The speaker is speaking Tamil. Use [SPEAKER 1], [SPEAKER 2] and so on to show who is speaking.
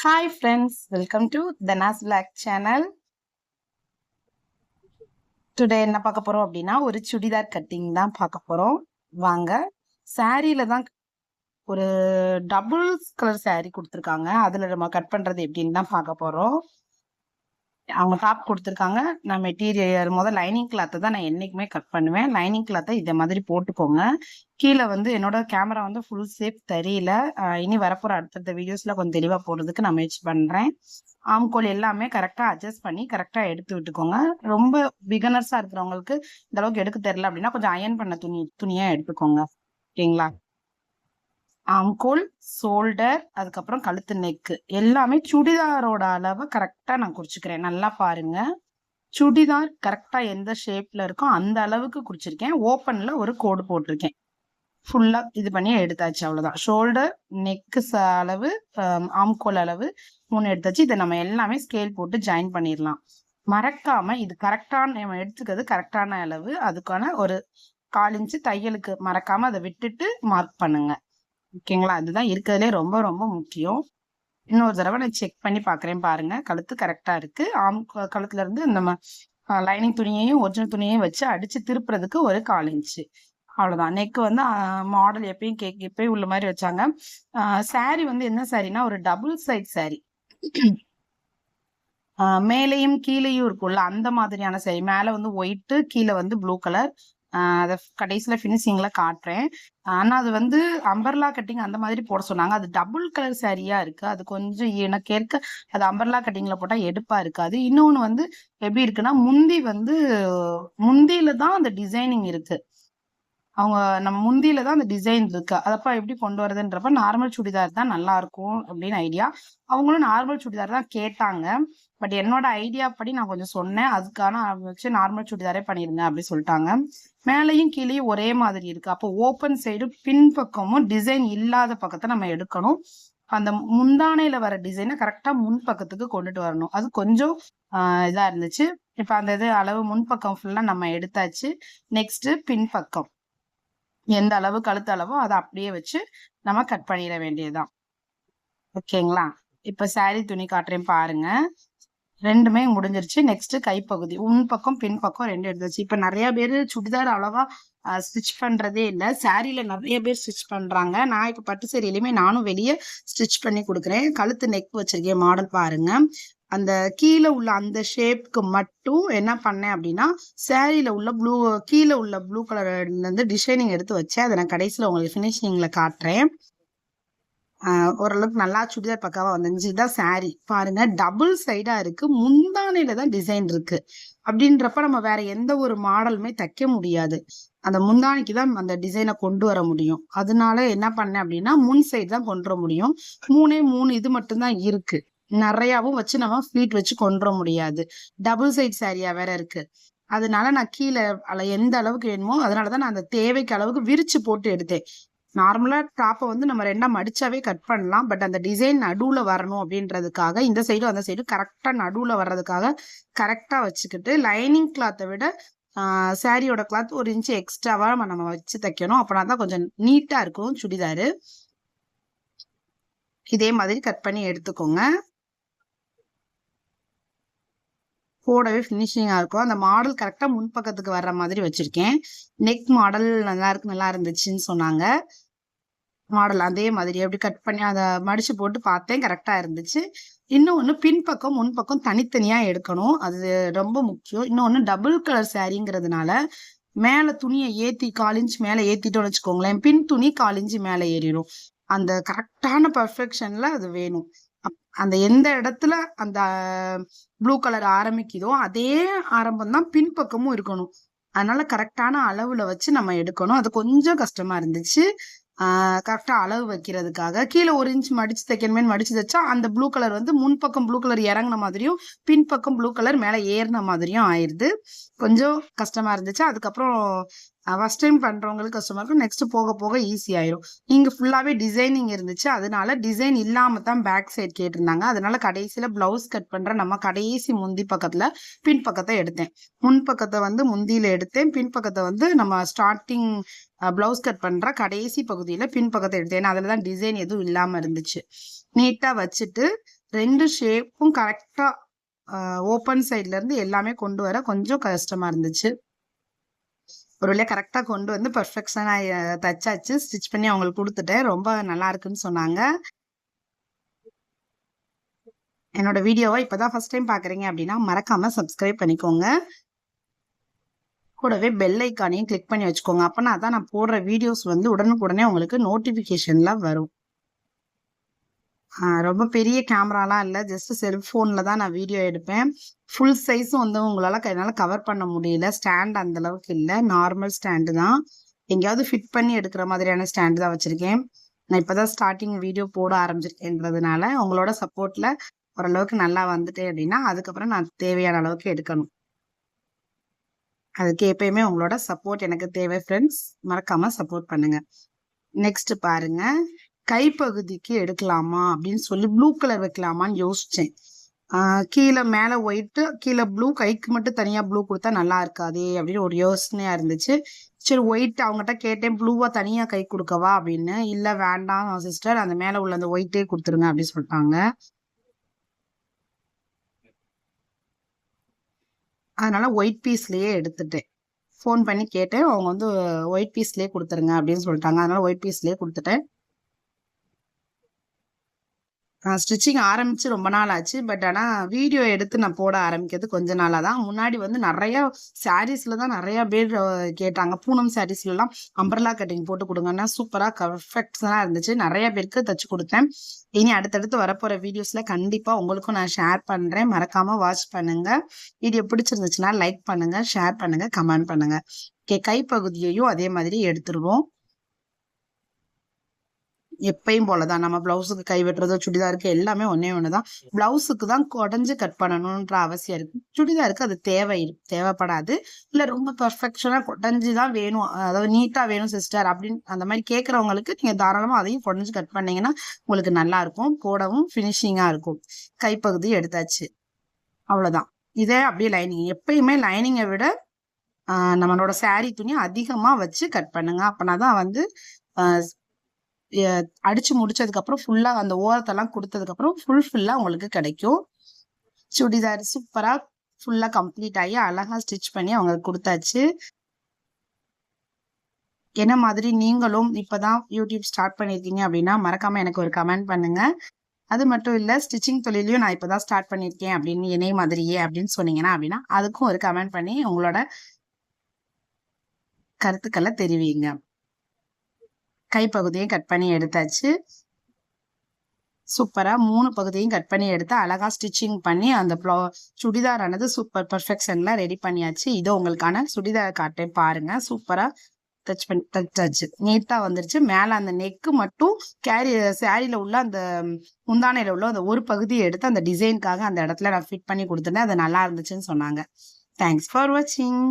[SPEAKER 1] Hi friends welcome to தனாஸ் blog channel today என்ன பார்க்க போறோம் அப்படின்னா ஒரு சுடிதார் கட்டிங் தான் பார்க்க போறோம். வாங்க சாரியில் தான் ஒரு டபுள் கலர் saree கொடுத்துருக்காங்க. அதுல நம்ம கட் பண்றது எப்படின்னு தான் பார்க்க போறோம். அவங்க டாப் கொடுத்துருக்காங்க. நான் மெட்டீரியல் முதல் லைனிங் கிளாத்தை தான் நான் என்னைக்குமே கட் பண்ணுவேன். லைனிங் கிளாத்தை இதை மாதிரி போட்டுக்கோங்க. கீழே வந்து என்னோட கேமரா வந்து ஃபுல் சேஃப் தெரியல. இனி வரப்போற அடுத்தடுத்த வீடியோஸ்ல கொஞ்சம் தெளிவாக போடுறதுக்கு நான் முயற்சி பண்ணுறேன் ஆம்கோல் எல்லாமே கரெக்டாக அட்ஜஸ்ட் பண்ணி கரெக்டாக எடுத்து விட்டுக்கோங்க. ரொம்ப பிகனர்ஸாக இருக்கிறவங்களுக்கு இந்த அளவுக்கு எடுக்க தெரியல அப்படின்னா கொஞ்சம் அயன் பண்ண துணி துணியாக எடுத்துக்கோங்க. ஓகேங்களா? ஆம்கோல் ஷோல்டர் அதுக்கப்புறம் கழுத்து நெக்கு எல்லாமே சுடிதாரோட அளவை கரெக்டாக நான் குறிச்சிக்கிறேன். நல்லா பாருங்க. சுடிதார் கரெக்டாக எந்த ஷேப்பில் இருக்கோ அந்த அளவுக்கு குறிச்சிருக்கேன். ஓப்பனில் ஒரு கோடு போட்டிருக்கேன். ஃபுல்லாக இது பண்ணி எடுத்தாச்சு அவ்வளோதான் ஷோல்டர் நெக்கு அளவு ஆம்கோல் அளவு மூணு எடுத்தாச்சு. இதை நம்ம எல்லாமே ஸ்கேல் போட்டு ஜாயின் பண்ணிடலாம். மறக்காம இது கரெக்டான நம்ம எடுத்துக்கிறது கரெக்டான அளவு. அதுக்கான ஒரு கால் இன்ச்சு தையலுக்கு மறக்காம அதை விட்டுட்டு மார்க் பண்ணுங்க. ஓகேங்களா? அதுதான் இருக்கிறதுலே ரொம்ப ரொம்ப முக்கியம். இன்னொரு தடவை நான் செக் பண்ணி பார்க்குறேன் பாருங்க. கழுத்து கரெக்டாக இருக்கு. ஆம் கழுத்துல இருந்து நம்ம லைனிங் துணியையும் ஒரிஜினல் துணியையும் வச்சு அடிச்சு திருப்புறதுக்கு ஒரு கால் இன்ச்சு அவ்வளோதான் நெக் வந்து மாடல் எப்பயும் கேக் எப்பயும் உள்ள மாதிரி வச்சாங்க. சாரி வந்து என்ன சாரினா ஒரு டபுள் சைட் சாரி மேலேயும் கீழேயும் இருக்கும்ல அந்த மாதிரியான சாரி மேலே வந்து ஒயிட்டு கீழே வந்து ப்ளூ கலர் அதை கடைசியில் ஃபினிஷிங்கில் காட்டுறேன். ஆனால் அது வந்து அம்பர்லா கட்டிங் அந்த மாதிரி போட சொன்னாங்க. அது டபுள் கலர் சாரியாக இருக்கு. அது கொஞ்சம் எனக்கு ஏற்க அது அம்பர்லா கட்டிங்கில் போட்டால் எடுப்பாக இருக்காது. இன்னொன்னு வந்து எப்படி இருக்குன்னா முந்தி வந்து முந்தியில தான் அந்த டிசைனிங் இருக்குது அவங்க நம்ம முந்தியில தான் அந்த டிசைன் இருக்கு. அதப்ப எப்படி கொண்டு வரதுன்றப்ப நார்மல் சுடிதார் தான் நல்லா இருக்கும் அப்படின்னு ஐடியா அவங்களும் நார்மல் சுடிதார் தான் கேட்டாங்க. பட் என்னோட ஐடியா படி நான் கொஞ்சம் சொன்னேன். அதுக்கான வச்சு நார்மல் சுடிதாரே பண்ணிருங்க அப்படின்னு சொல்லிட்டாங்க. மேலேயும் கீழேயும் ஒரே மாதிரி இருக்கு. அப்போ ஓப்பன் சைடு பின்பக்கமும் டிசைன் இல்லாத பக்கத்தை நம்ம எடுக்கணும். அந்த முந்தானையில வர டிசைனை கரெக்டா முன் பக்கத்துக்கு கொண்டுட்டு வரணும். அது கொஞ்சம் இதா இருந்துச்சு. இப்ப அந்த இது அளவு முன்பக்கம் ஃபுல்லா நம்ம எடுத்தாச்சு. நெக்ஸ்ட் பின்பக்கம் எந்த அளவு கழுத்து அளவோ அதை அப்படியே வச்சு நம்ம கட் பண்ணிட வேண்டியதுதான். ஓகேங்களா? இப்ப saree துணி காட்டுறேன் பாருங்க. ரெண்டுமே முடிஞ்சிருச்சு. நெக்ஸ்ட் கைப்பகுதி. உன் பக்கம் பின் பக்கம் ரெண்டு எடுத்துச்சு இப்ப நிறைய பேர் சுடிதார் அவ்வளவா ஸ்டிச் பண்றதே இல்ல. சாரியில நிறைய பேர் ஸ்டிச் பண்றாங்க. நான் இப்ப பட்டு சேரியிலுமே நானும் வெளியே ஸ்டிச் பண்ணி கொடுக்குறேன். கழுத்து நெக் வச்சிருக்கேன் மாடல் பாருங்க. அந்த கீழே உள்ள அந்த ஷேப்க்கு மட்டும் என்ன பண்ணேன் அப்படின்னா சேரீல உள்ள ப்ளூ கீழே உள்ள ப்ளூ கலர் டிசைனிங் எடுத்து வச்சேன். அதை நான் கடைசியில் உங்களுக்கு ஃபினிஷிங்கில் காட்டுறேன். ஓரளவுக்கு நல்லா சுடிதார் பக்கமாக வந்துருந்துச்சு. இதுதான் saree. பாருங்க டபுள் சைடாக இருக்கு. முந்தானையில தான் டிசைன் இருக்கு. அப்படின்றப்ப நம்ம வேற எந்த ஒரு மாடலுமே தைக்க முடியாது. அந்த முந்தானைக்கு தான் அந்த டிசைனை கொண்டு வர முடியும். அதனால என்ன பண்ணேன் அப்படின்னா முன் சைடு தான் கொண்டு வர முடியும். மூணே மூணு இது மட்டும்தான் இருக்கு. நிறையாவும் வச்சு நம்ம ஃபிளீட் வச்சு கொண்டு வர முடியாது டபுள் சைட் சாரியா வேற இருக்கு. அதனால நான் கீழே எந்த அளவுக்கு வேணுமோ அதனாலதான் நான் அந்த தேவைக்கு அளவுக்கு விரிச்சு போட்டு எடுத்தேன். நார்மலா டாப்பை வந்து நம்ம ரெண்டா மடிச்சாவே கட் பண்ணலாம். பட் அந்த டிசைன் நடுவுல வரணும் அப்படின்றதுக்காக இந்த சைடும் அந்த சைடும் கரெக்டா நடுவுல வர்றதுக்காக கரெக்டா வச்சுக்கிட்டு லைனிங் கிளாத்தை விட சாரியோட கிளாத் ஒரு இன்ச்சு எக்ஸ்ட்ராவா நம்ம வச்சு தைக்கணும். அப்படின்னா தான் கொஞ்சம் நீட்டா இருக்கும் சுடிதாரு. இதே மாதிரி கட் பண்ணி எடுத்துக்கோங்க. போடவே ஃபினிஷிங்காக இருக்கும். அந்த மாடல் கரெக்டாக முன்பக்கத்துக்கு வர்ற மாதிரி வச்சிருக்கேன். நெக் மாடல் நல்லா இருக்கு நல்லா இருந்துச்சுன்னு சொன்னாங்க. மாடல் அதே மாதிரி அப்படி கட் பண்ணி அதை மடிச்சு போட்டு பார்த்தேன் கரெக்டாக இருந்துச்சு. இன்னொன்று பின்பக்கம் முன்பக்கம் தனித்தனியாக எடுக்கணும். அது ரொம்ப முக்கியம். இன்னொன்று டபுள் கலர் சாரிங்கிறதுனால மேலே துணியை ஏற்றி காலிஞ்சி மேலே ஏற்றிட்டோம்னு வச்சுக்கோங்களேன் பின் துணி காலிஞ்சி மேலே ஏறிடும். அந்த கரெக்டான பர்ஃபெக்ஷனில் அது வேணும். அந்த எந்த இடத்துல அந்த ப்ளூ கலர் ஆரம்பிக்குதோ அதே ஆரம்பம் தான் பின்பக்கமும் இருக்கணும். அதனால கரெக்டான அளவுல வச்சு நம்ம எடுக்கணும். அது கொஞ்சம் கஷ்டமா இருந்துச்சு. கரெக்டா அளவு வைக்கிறதுக்காக. கீழே ஒரு இன்ச் மடிச்சு தைக்கணுமே மடிச்சு தைச்சா அந்த ப்ளூ கலர் வந்து முன்பக்கம் ப்ளூ கலர் இறங்குன மாதிரியும் பின்பக்கம் ப்ளூ கலர் மேலே ஏறின மாதிரியும் ஆயிடுது கொஞ்சம் கஷ்டமா இருந்துச்சு. அதுக்கப்புறம் ஃபஸ்ட் டைம் பண்ணுறவங்களுக்கு கஷ்டமாக இருக்கும் நெக்ஸ்ட் போக போக ஈஸி ஆயிரும். இங்கே ஃபுல்லாகவே டிசைனிங் இருந்துச்சு. அதனால டிசைன் இல்லாமல் தான் பேக் சைட் கேட்டிருந்தாங்க. அதனால கடைசியில் ப்ளவுஸ் கட் பண்ணுற நம்ம கடைசி முந்தி பக்கத்தில் பின் பக்கத்தை எடுத்தேன். முன் பக்கத்தை வந்து முந்தியில் எடுத்தேன். பின் பக்கத்தை வந்து நம்ம ஸ்டார்டிங் ப்ளவுஸ் கட் பண்ணுற கடைசி பகுதியில் பின் பக்கத்தை எடுத்தேன். ஏன்னா தான் டிசைன் எதுவும் இல்லாமல் இருந்துச்சு. நீட்டாக வச்சுட்டு ரெண்டு ஷேப்பும் கரெக்டாக ஓப்பன் சைட்லேருந்து எல்லாமே கொண்டு வர கொஞ்சம் கஷ்டமாக இருந்துச்சு. ஒரு வழியாக கரெக்டாக கொண்டு வந்து பர்ஃபெக்ஷனா தச்சாச்சு. ஸ்டிச் பண்ணி அவங்களுக்கு கொடுத்துட்டேன். ரொம்ப நல்லா இருக்குன்னு சொன்னாங்க. என்னோட வீடியோவை இப்பதான் ஃபர்ஸ்ட் டைம் பார்க்குறீங்க அப்படின்னா மறக்காமல் சப்ஸ்கிரைப் பண்ணிக்கோங்க. கூடவே பெல் ஐக்கானையும் கிளிக் பண்ணி வச்சுக்கோங்க. அப்போனா தான் நான் போடுற வீடியோஸ் வந்து உடனுக்குடனே உங்களுக்கு நோட்டிஃபிகேஷனில் வரும். ரொம்ப பெரிய கேமராலாம் இல்லை. ஜஸ்ட் செல்ஃபோனில் தான் நான் வீடியோ எடுப்பேன். ஃபுல் சைஸும் வந்து உங்களால் என்னால் கவர் பண்ண முடியல. ஸ்டாண்ட் அந்தளவுக்கு இல்லை. நார்மல் ஸ்டாண்டு தான். எங்கேயாவது ஃபிட் பண்ணி எடுக்கிற மாதிரியான ஸ்டாண்டு தான் வச்சுருக்கேன். நான் இப்போ தான் ஸ்டார்டிங் வீடியோ போட ஆரம்பிச்சிருக்கேன்றதுனால உங்களோட சப்போர்ட்டில் ஓரளவுக்கு நல்லா வந்துட்டேன் அப்படின்னா அதுக்கப்புறம் நான் தேவையான அளவுக்கு எடுக்கணும். அதுக்கு எப்பயுமே உங்களோட சப்போர்ட் எனக்கு தேவை ஃப்ரெண்ட்ஸ் மறக்காமல் சப்போர்ட் பண்ணுங்கள் நெக்ஸ்ட் பாருங்க. கைப்பகுதிக்கு எடுக்கலாமா அப்படின்னு சொல்லி ப்ளூ கலர் வைக்கலாமான்னு யோசித்தேன் கீழே மேலே ஒயிட்டு கீழே ப்ளூ கைக்கு மட்டும் தனியாக ப்ளூ கொடுத்தா நல்லா இருக்காதே அப்படின்னு ஒரு யோசனையாக இருந்துச்சு. சரி ஒயிட் அவங்ககிட்ட கேட்டேன் ப்ளூவாக தனியாக கை கொடுக்கவா அப்படின்னு. இல்லை வேண்டாம் சிஸ்டர் அந்த மேலே உள்ள அந்த ஒயிட்டே கொடுத்துருங்க அப்படின்னு சொல்லிட்டாங்க. அதனால ஒயிட் பீஸ்லேயே எடுத்துட்டேன். ஃபோன் பண்ணி கேட்டேன் அவங்க வந்து ஒயிட் பீஸ்லேயே கொடுத்துருங்க அப்படின்னு சொல்லிட்டாங்க. அதனால ஒயிட் பீஸ்லேயே கொடுத்துட்டேன். நான் ஸ்டிச்சிங் ஆரம்பிச்சு ரொம்ப நாள் ஆச்சு. பட் ஆனால் வீடியோ எடுத்து நான் போட ஆரம்பிக்கிறது கொஞ்ச நாளாக தான். முன்னாடி வந்து நிறைய சாரீஸில் தான் நிறையா பேர் கேட்டாங்க. பூனம் சாரீஸ்லாம் அம்பர்லா கட்டிங் போட்டு கொடுங்கன்னா சூப்பராக பர்ஃபெக்ட்ஸாக இருந்துச்சு. நிறைய பேருக்கு தச்சு கொடுத்தேன். இனி அடுத்தடுத்து வரப்போகிற வீடியோஸில் கண்டிப்பாக உங்களுக்கும் நான் ஷேர் பண்ணுறேன் மறக்காமல் வாட்ச் பண்ணுங்கள் வீடியோ பிடிச்சிருந்துச்சுன்னா லைக் பண்ணுங்கள் ஷேர் பண்ணுங்கள் கமெண்ட் பண்ணுங்கள் கே கைப்பகுதியையும் அதே மாதிரி எடுத்துருவோம். எப்பயும் போலதான். நம்ம பிளவுஸுக்கு கை வெட்டுறதோ சுடிதாருக்கு எல்லாமே ஒன்னே ஒண்ணுதான். பிளவுஸுக்கு தான் குடஞ்சு கட் பண்ணணும்ன்ற அவசியம் இருக்கு. சுடிதாருக்கு அது தேவை தேவைப்படாது. இல்ல ரொம்ப பெர்ஃபெக்ஷனா குடஞ்சு தான் வேணும். அதாவது நீட்டா வேணும் சிஸ்டர் அப்படின்னு அந்த மாதிரி கேட்கறவங்களுக்கு நீங்க தாராளமா அதையும் குடஞ்சு கட் பண்ணீங்கன்னா உங்களுக்கு நல்லா இருக்கும். போடவும் ஃபினிஷிங்காக இருக்கும். கைப்பகுதி எடுத்தாச்சு. அவ்வளவுதான். இதே அப்படியே லைனிங் எப்பயுமே லைனிங்கை விட ஆஹ் நம்மளோட saree துணி அதிகமா வச்சு கட் பண்ணுங்க. அப்பனாதான் வந்து அடிச்சு முடிச்சதுக்கு அப்புறம் ஃபுல்லா அந்த ஓரத்தெல்லாம் கொடுத்ததுக்கு அப்புறம் ஃபுல் ஃபுல்லாக உங்களுக்கு கிடைக்கும். சுடிதார் சூப்பரா ஃபுல்லா கம்ப்ளீட் ஆகி அழகா ஸ்டிச் பண்ணி அவங்களுக்கு கொடுத்தாச்சு. என்ன மாதிரி நீங்களும் இப்பதான் யூடியூப் ஸ்டார்ட் பண்ணிருக்கீங்க அப்படின்னா மறக்காம எனக்கு ஒரு கமெண்ட் பண்ணுங்க. அது மட்டும் இல்ல ஸ்டிச்சிங் தொழிலையும் நான் இப்பதான் ஸ்டார்ட் பண்ணிருக்கேன் அப்படின்னு என்னை மாதிரியே அப்படின்னு சொன்னீங்கன்னா அப்படின்னா அதுக்கும் ஒரு கமெண்ட் பண்ணி உங்களோட கருத்துக்களை தெரிவிங்க. கைப்பகுதியும் கட் பண்ணி எடுத்தாச்சு. சூப்பராக மூணு பகுதியும் கட் பண்ணி எடுத்து அழகா ஸ்டிச்சிங் பண்ணி அந்த ப்ளோ சுடிதாரானது சூப்பர் பர்ஃபெக்ஷன்ல ரெடி பண்ணியாச்சு. இது உங்களுக்கான சுடிதார் காட்டேன் பாருங்கள் சூப்பராக டச் பண்ணி தச்சாச்சு நீட்டாக வந்துருச்சு. மேலே அந்த நெக்கு மட்டும் கேரி சாரியில உள்ள அந்த முந்தானையில் உள்ள அந்த ஒரு பகுதியை எடுத்து அந்த டிசைனுக்காக அந்த இடத்துல நான் ஃபிட் பண்ணி கொடுத்துட்டேன். அது நல்லா இருந்துச்சுன்னு சொன்னாங்க. தேங்க்ஸ் ஃபார் வாட்சிங்